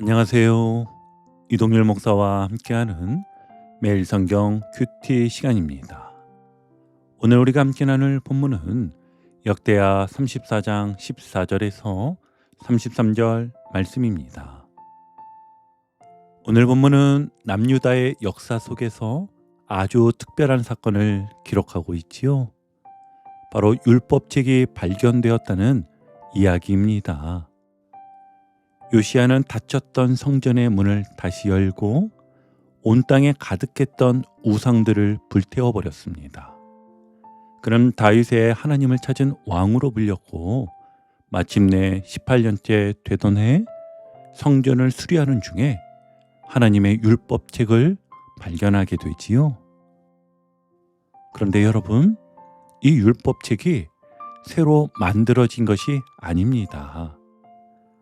안녕하세요. 이동열 목사와 함께하는 매일 성경 큐티 시간입니다. 오늘 우리가 함께 나눌 본문은 역대하 34장 14절에서 33절 말씀입니다. 오늘 본문은 남유다의 역사 속에서 아주 특별한 사건을 기록하고 있지요. 바로 율법책이 발견되었다는 이야기입니다. 요시아는 닫혔던 성전의 문을 다시 열고 온 땅에 가득했던 우상들을 불태워 버렸습니다. 그는 다윗의 하나님을 찾은 왕으로 불렸고 마침내 18년째 되던 해 성전을 수리하는 중에 하나님의 율법책을 발견하게 되지요. 그런데 여러분, 이 율법책이 새로 만들어진 것이 아닙니다.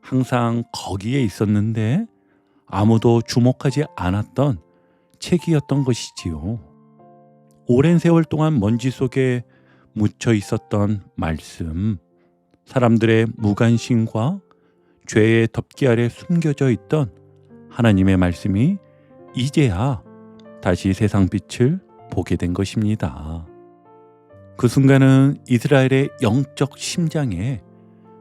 항상 거기에 있었는데 아무도 주목하지 않았던 책이었던 것이지요. 오랜 세월 동안 먼지 속에 묻혀 있었던 말씀, 사람들의 무관심과 죄의 덮개 아래 숨겨져 있던 하나님의 말씀이 이제야 다시 세상 빛을 보게 된 것입니다. 그 순간은 이스라엘의 영적 심장에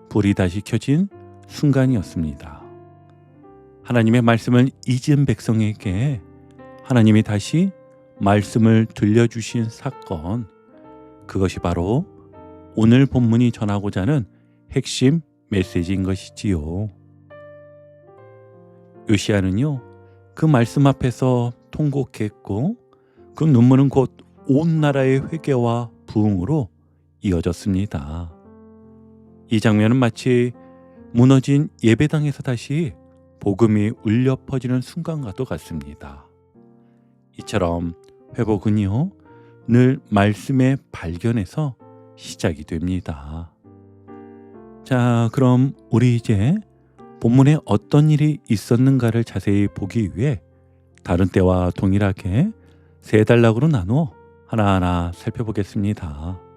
불이 다시 켜진 순간이었습니다. 하나님의 말씀을 잊은 백성에게 하나님이 다시 말씀을 들려주신 사건, 그것이 바로 오늘 본문이 전하고자 하는 핵심 메시지인 것이지요. 요시아는요, 그 말씀 앞에서 통곡했고, 그 눈물은 곧 온 나라의 회개와 부흥으로 이어졌습니다. 이 장면은 마치 무너진 예배당에서 다시 복음이 울려 퍼지는 순간과도 같습니다. 이처럼 회복은요, 늘 말씀의 발견에서 시작이 됩니다. 자, 그럼 우리 이제 본문에 어떤 일이 있었는가를 자세히 보기 위해 다른 때와 동일하게 세 단락으로 나누어 하나하나 살펴보겠습니다.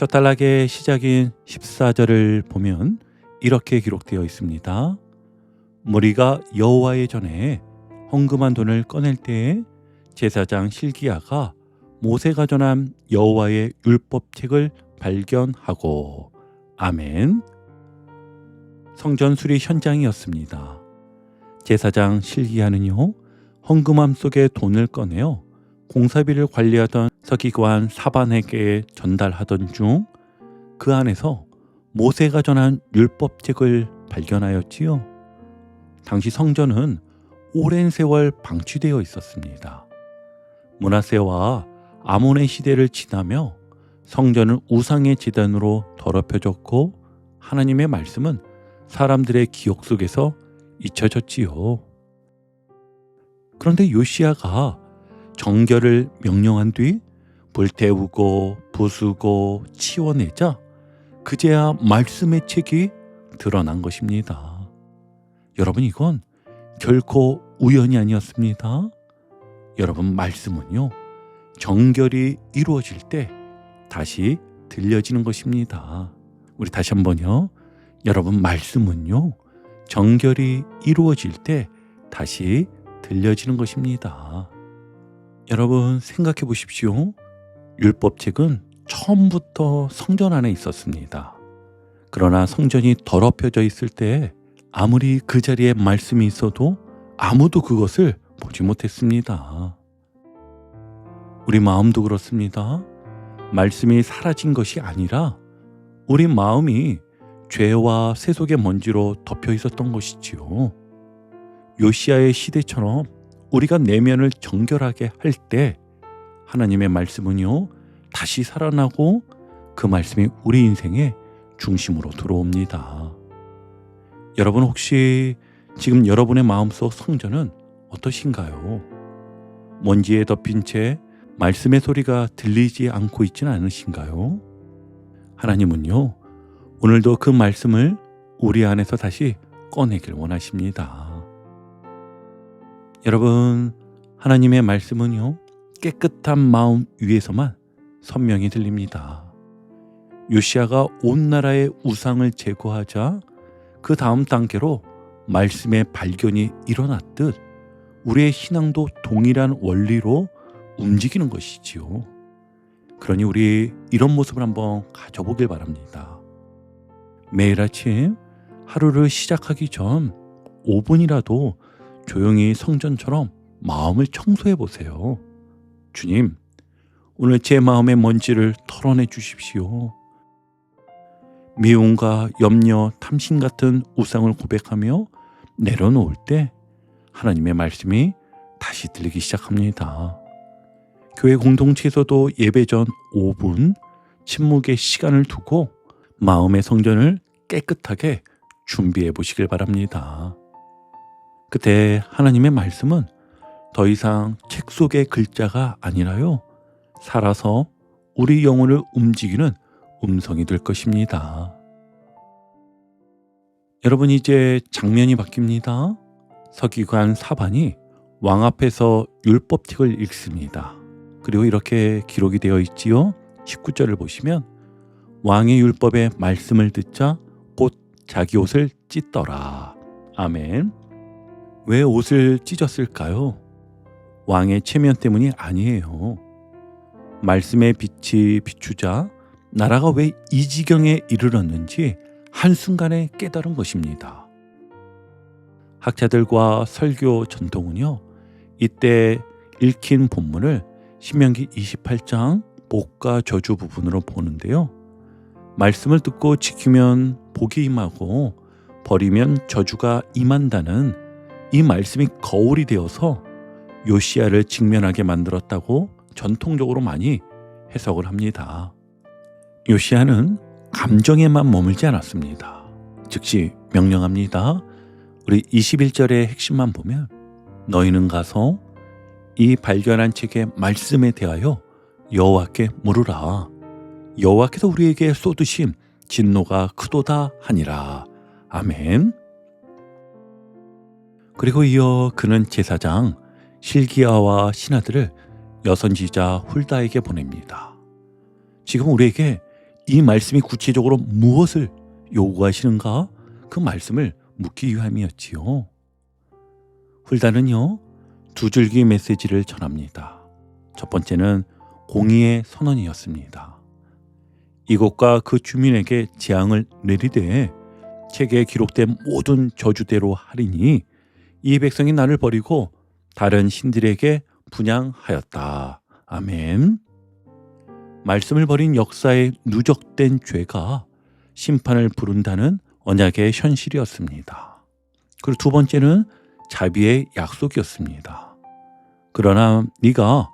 첫 단락의 시작인 14절을 보면 이렇게 기록되어 있습니다. 무리가 여호와의 전에 헌금한 돈을 꺼낼 때에 제사장 실기야가 모세가 전한 여호와의 율법책을 발견하고 아멘. 성전 수리 현장이었습니다. 제사장 실기야는요 헌금함 속에 돈을 꺼내어 공사비를 관리하던 서기관 사반에게 전달하던 중 그 안에서 모세가 전한 율법책을 발견하였지요. 당시 성전은 오랜 세월 방치되어 있었습니다. 문하세와 아몬의 시대를 지나며 성전은 우상의 재단으로 더럽혀졌고 하나님의 말씀은 사람들의 기억 속에서 잊혀졌지요. 그런데 요시아가 정결을 명령한 뒤 불태우고 부수고 치워내자 그제야 말씀의 책이 드러난 것입니다. 여러분 이건 결코 우연이 아니었습니다. 여러분 말씀은요 정결이 이루어질 때 다시 들려지는 것입니다. 우리 다시 한번요. 여러분 말씀은요 정결이 이루어질 때 다시 들려지는 것입니다. 여러분 생각해 보십시오. 율법책은 처음부터 성전 안에 있었습니다. 그러나 성전이 더럽혀져 있을 때 아무리 그 자리에 말씀이 있어도 아무도 그것을 보지 못했습니다. 우리 마음도 그렇습니다. 말씀이 사라진 것이 아니라 우리 마음이 죄와 세속의 먼지로 덮여 있었던 것이지요. 요시아의 시대처럼 우리가 내면을 정결하게 할 때 하나님의 말씀은요 다시 살아나고 그 말씀이 우리 인생의 중심으로 들어옵니다. 여러분 혹시 지금 여러분의 마음속 성전은 어떠신가요? 먼지에 덮인 채 말씀의 소리가 들리지 않고 있지는 않으신가요? 하나님은요 오늘도 그 말씀을 우리 안에서 다시 꺼내길 원하십니다. 여러분, 하나님의 말씀은요, 깨끗한 마음 위에서만 선명히 들립니다. 요시아가 온 나라의 우상을 제거하자 그 다음 단계로 말씀의 발견이 일어났듯 우리의 신앙도 동일한 원리로 움직이는 것이지요. 그러니 우리 이런 모습을 한번 가져보길 바랍니다. 매일 아침 하루를 시작하기 전 5분이라도 조용히 성전처럼 마음을 청소해 보세요. 주님, 오늘 제 마음의 먼지를 털어내 주십시오. 미움과 염려, 탐심 같은 우상을 고백하며 내려놓을 때 하나님의 말씀이 다시 들리기 시작합니다. 교회 공동체에서도 예배 전 5분 침묵의 시간을 두고 마음의 성전을 깨끗하게 준비해 보시길 바랍니다. 그때 하나님의 말씀은 더 이상 책 속의 글자가 아니라요. 살아서 우리 영혼을 움직이는 음성이 될 것입니다. 여러분 이제 장면이 바뀝니다. 서기관 사반이 왕 앞에서 율법책을 읽습니다. 그리고 이렇게 기록이 되어 있지요. 19절을 보시면 왕의 율법의 말씀을 듣자 곧 자기 옷을 찢더라. 아멘. 왜 옷을 찢었을까요? 왕의 체면 때문이 아니에요. 말씀의 빛이 비추자 나라가 왜 이 지경에 이르렀는지 한순간에 깨달은 것입니다. 학자들과 설교 전통은요, 이때 읽힌 본문을 신명기 28장 복과 저주 부분으로 보는데요. 말씀을 듣고 지키면 복이 임하고 버리면 저주가 임한다는 이 말씀이 거울이 되어서 요시아를 직면하게 만들었다고 전통적으로 많이 해석을 합니다. 요시아는 감정에만 머물지 않았습니다. 즉시 명령합니다. 우리 21절의 핵심만 보면 너희는 가서 이 발견한 책의 말씀에 대하여 여호와께 물으라. 여호와께서 우리에게 쏟으신 진노가 크도다 하니라. 아멘. 그리고 이어 그는 제사장 실기야와 신하들을 여선지자 훌다에게 보냅니다. 지금 우리에게 이 말씀이 구체적으로 무엇을 요구하시는가? 그 말씀을 묻기 위함이었지요. 훌다는요, 두 줄기 메시지를 전합니다. 첫 번째는 공의의 선언이었습니다. 이곳과 그 주민에게 재앙을 내리되 책에 기록된 모든 저주대로 하리니 이 백성이 나를 버리고 다른 신들에게 분양하였다. 아멘. 말씀을 버린 역사의 누적된 죄가 심판을 부른다는 언약의 현실이었습니다. 그리고 두 번째는 자비의 약속이었습니다. 그러나 네가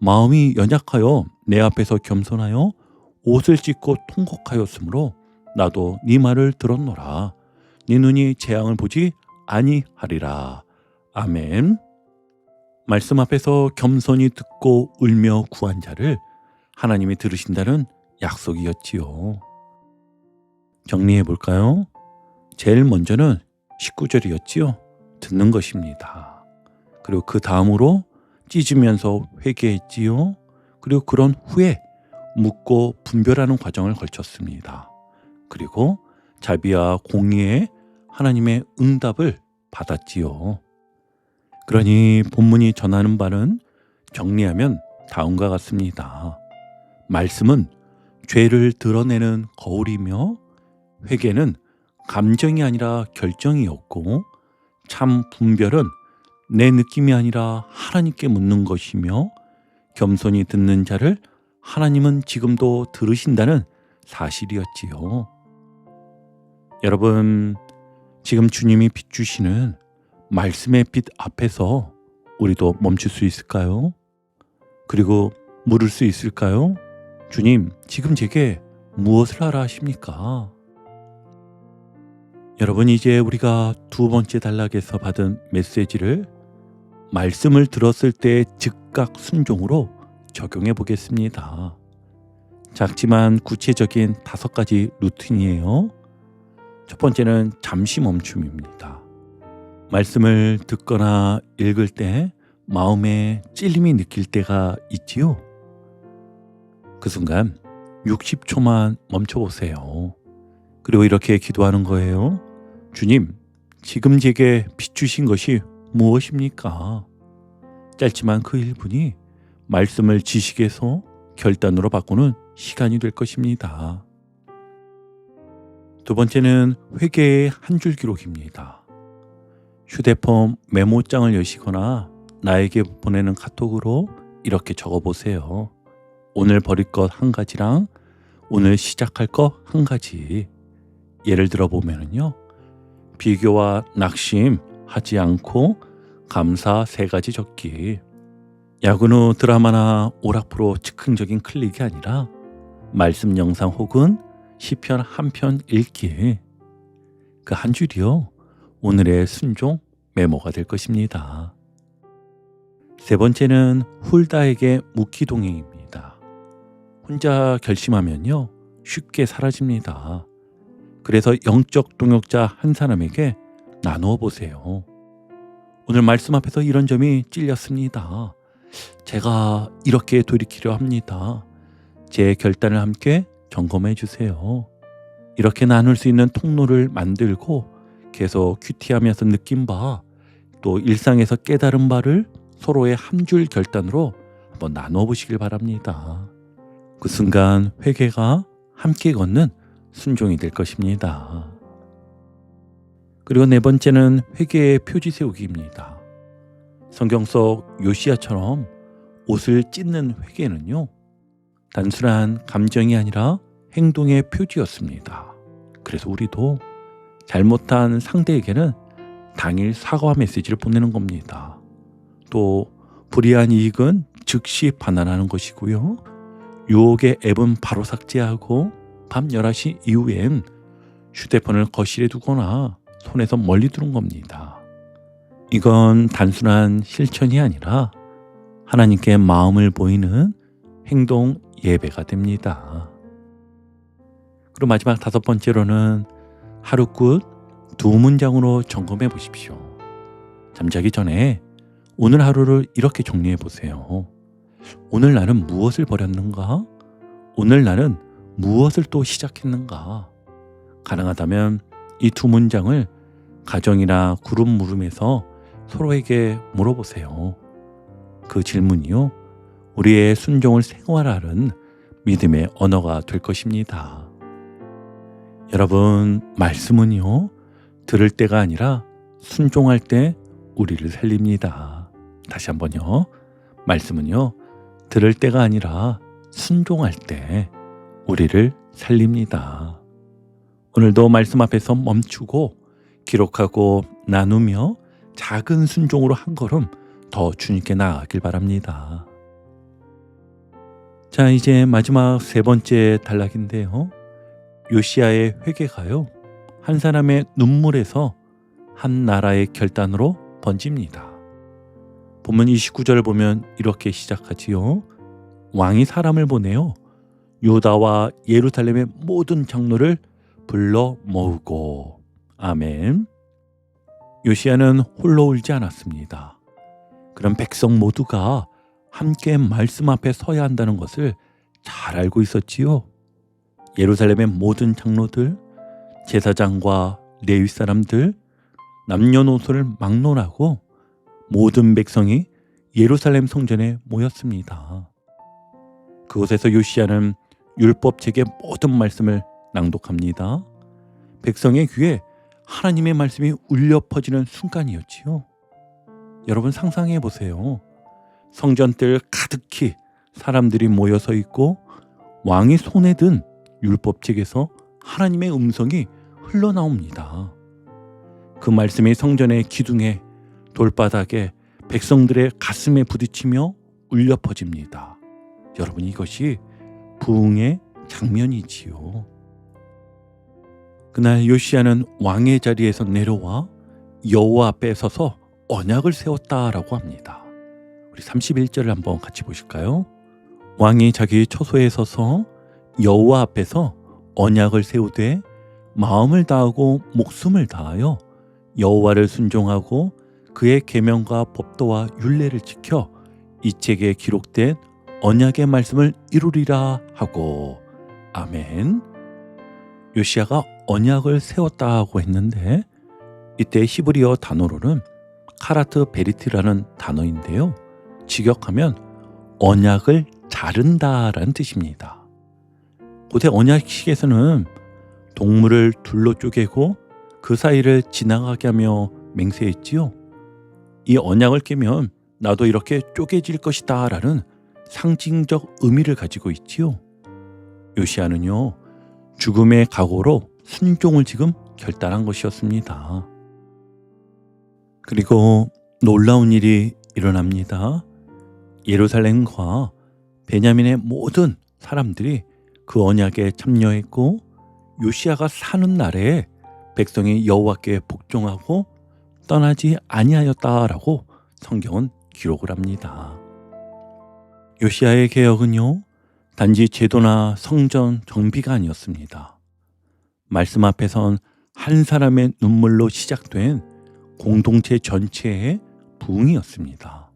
마음이 연약하여 내 앞에서 겸손하여 옷을 찢고 통곡하였으므로 나도 네 말을 들었노라. 네 눈이 재앙을 보지 아니하리라. 아멘. 말씀 앞에서 겸손히 듣고 울며 구한 자를 하나님이 들으신다는 약속이었지요. 정리해 볼까요? 제일 먼저는 19절이었지요. 듣는 것입니다. 그리고 그 다음으로 찢으면서 회개했지요. 그리고 그런 후에 묻고 분별하는 과정을 걸쳤습니다. 그리고 자비와 공의의 하나님의 응답을 받았지요. 그러니 본문이 전하는 바는 정리하면 다음과 같습니다. 말씀은 죄를 드러내는 거울이며 회개는 감정이 아니라 결정이었고 참 분별은 내 느낌이 아니라 하나님께 묻는 것이며 겸손히 듣는 자를 하나님은 지금도 들으신다는 사실이었지요. 여러분, 지금 주님이 비추시는 말씀의 빛 앞에서 우리도 멈출 수 있을까요? 그리고 물을 수 있을까요? 주님, 지금 제게 무엇을 하라 하십니까? 여러분, 이제 우리가 두 번째 단락에서 받은 메시지를 말씀을 들었을 때 즉각 순종으로 적용해 보겠습니다. 작지만 구체적인 다섯 가지 루틴이에요. 첫 번째는 잠시 멈춤입니다. 말씀을 듣거나 읽을 때 마음에 찔림이 느낄 때가 있지요. 그 순간 60초만 멈춰보세요. 그리고 이렇게 기도하는 거예요. 주님, 지금 제게 비추신 것이 무엇입니까? 짧지만 그 1분이 말씀을 지식에서 결단으로 바꾸는 시간이 될 것입니다. 두 번째는 회개의 한 줄 기록입니다. 휴대폰 메모장을 여시거나 나에게 보내는 카톡으로 이렇게 적어 보세요. 오늘 버릴 것 한 가지랑 오늘 시작할 것 한 가지. 예를 들어 보면은요. 비교와 낙심 하지 않고 감사 세 가지 적기. 야근 후 드라마나 오락프로 즉흥적인 클릭이 아니라 말씀 영상 혹은 시편 한 편 읽기. 그 한 줄이요. 오늘의 순종 메모가 될 것입니다. 세 번째는 훌다에게 묵기 동행입니다. 혼자 결심하면요. 쉽게 사라집니다. 그래서 영적 동역자 한 사람에게 나누어 보세요. 오늘 말씀 앞에서 이런 점이 찔렸습니다. 제가 이렇게 돌이키려 합니다. 제 결단을 함께 점검해 주세요. 이렇게 나눌 수 있는 통로를 만들고 계속 큐티하면서 느낀 바, 또 일상에서 깨달은 바를 서로의 한 줄 결단으로 한번 나눠 보시길 바랍니다. 그 순간 회개가 함께 걷는 순종이 될 것입니다. 그리고 네 번째는 회개의 표지 세우기입니다. 성경 속 요시아처럼 옷을 찢는 회개는요, 단순한 감정이 아니라 행동의 표지였습니다. 그래서 우리도 잘못한 상대에게는 당일 사과 메시지를 보내는 겁니다. 또 불이한 이익은 즉시 반환하는 것이고요. 유혹의 앱은 바로 삭제하고 밤 11시 이후엔 휴대폰을 거실에 두거나 손에서 멀리 두는 겁니다. 이건 단순한 실천이 아니라 하나님께 마음을 보이는 행동 예배가 됩니다. 그리고 마지막 다섯 번째로는 하루 끝 두 문장으로 점검해 보십시오. 잠자기 전에 오늘 하루를 이렇게 정리해 보세요. 오늘 나는 무엇을 버렸는가? 오늘 나는 무엇을 또 시작했는가? 가능하다면 이 두 문장을 가정이나 그룹 물음에서 서로에게 물어보세요. 그 질문이요. 우리의 순종을 생활하는 믿음의 언어가 될 것입니다. 여러분, 말씀은요, 들을 때가 아니라 순종할 때 우리를 살립니다. 다시 한번요. 말씀은요, 들을 때가 아니라 순종할 때 우리를 살립니다. 오늘도 말씀 앞에서 멈추고 기록하고 나누며 작은 순종으로 한 걸음 더 주님께 나아가길 바랍니다. 자, 이제 마지막 세 번째 단락인데요. 요시아의 회개가요. 한 사람의 눈물에서 한 나라의 결단으로 번집니다. 본문 29절을 보면 이렇게 시작하지요. 왕이 사람을 보내요. 유다와 예루살렘의 모든 장로를 불러 모으고 아멘. 요시아는 홀로 울지 않았습니다. 그런 백성 모두가 함께 말씀 앞에 서야 한다는 것을 잘 알고 있었지요. 예루살렘의 모든 장로들, 제사장과 레위 사람들, 남녀노소를 막론하고 모든 백성이 예루살렘 성전에 모였습니다. 그곳에서 요시아는 율법책의 모든 말씀을 낭독합니다. 백성의 귀에 하나님의 말씀이 울려 퍼지는 순간이었지요. 여러분 상상해 보세요. 성전들 가득히 사람들이 모여서 있고 왕이 손에 든 율법책에서 하나님의 음성이 흘러나옵니다. 그 말씀이 성전의 기둥에 돌바닥에 백성들의 가슴에 부딪히며 울려 퍼집니다. 여러분 이것이 부흥의 장면이지요. 그날 요시아는 왕의 자리에서 내려와 여호와 앞에 서서 언약을 세웠다라고 합니다. 우리 31절을 한번 같이 보실까요? 왕이 자기 처소에 서서 여호와 앞에서 언약을 세우되 마음을 다하고 목숨을 다하여 여호와를 순종하고 그의 계명과 법도와 율례를 지켜 이 책에 기록된 언약의 말씀을 이루리라 하고 아멘. 요시아가 언약을 세웠다고 했는데 이때 히브리어 단어로는 카라트 베리트라는 단어인데요. 직역하면 언약을 자른다라는 뜻입니다. 고대 언약식에서는 동물을 둘로 쪼개고 그 사이를 지나가게 하며 맹세했지요. 이 언약을 깨면 나도 이렇게 쪼개질 것이다 라는 상징적 의미를 가지고 있지요. 요시아는요, 죽음의 각오로 순종을 지금 결단한 것이었습니다. 그리고 놀라운 일이 일어납니다. 예루살렘과 베냐민의 모든 사람들이 그 언약에 참여했고 요시아가 사는 날에 백성이 여호와께 복종하고 떠나지 아니하였다라고 성경은 기록을 합니다. 요시아의 개혁은요 단지 제도나 성전 정비가 아니었습니다. 말씀 앞에선 한 사람의 눈물로 시작된 공동체 전체의 부흥이었습니다.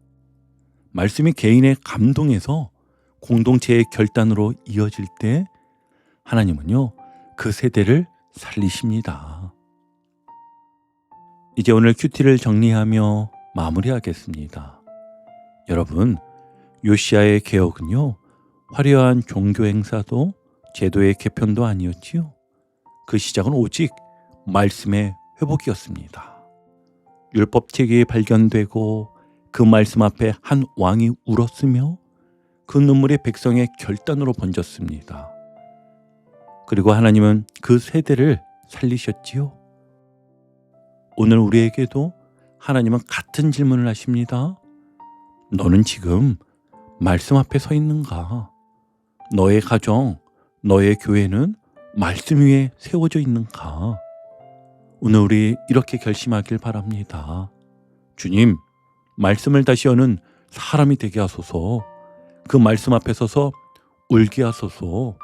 말씀이 개인의 감동에서 공동체의 결단으로 이어질 때 하나님은요 그 세대를 살리십니다. 이제 오늘 큐티를 정리하며 마무리하겠습니다. 여러분, 요시아의 개혁은요, 화려한 종교 행사도 제도의 개편도 아니었지요. 그 시작은 오직 말씀의 회복이었습니다. 율법책이 발견되고 그 말씀 앞에 한 왕이 울었으며 그 눈물이 백성의 결단으로 번졌습니다. 그리고 하나님은 그 세대를 살리셨지요. 오늘 우리에게도 하나님은 같은 질문을 하십니다. 너는 지금 말씀 앞에 서 있는가? 너의 가정, 너의 교회는 말씀 위에 세워져 있는가? 오늘 우리 이렇게 결심하길 바랍니다. 주님, 말씀을 다시 여는 사람이 되게 하소서. 그 말씀 앞에 서서 울게 하소서.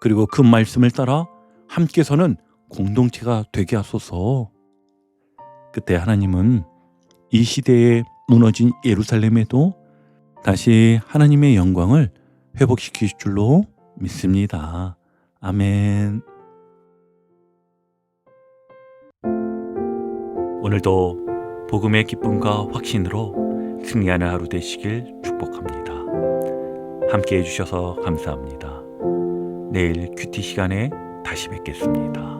그리고 그 말씀을 따라 함께 서는 공동체가 되게 하소서. 그때 하나님은 이 시대에 무너진 예루살렘에도 다시 하나님의 영광을 회복시킬 줄로 믿습니다. 아멘. 오늘도 복음의 기쁨과 확신으로 승리하는 하루 되시길 축복합니다. 함께 해주셔서 감사합니다. 내일 큐티 시간에 다시 뵙겠습니다.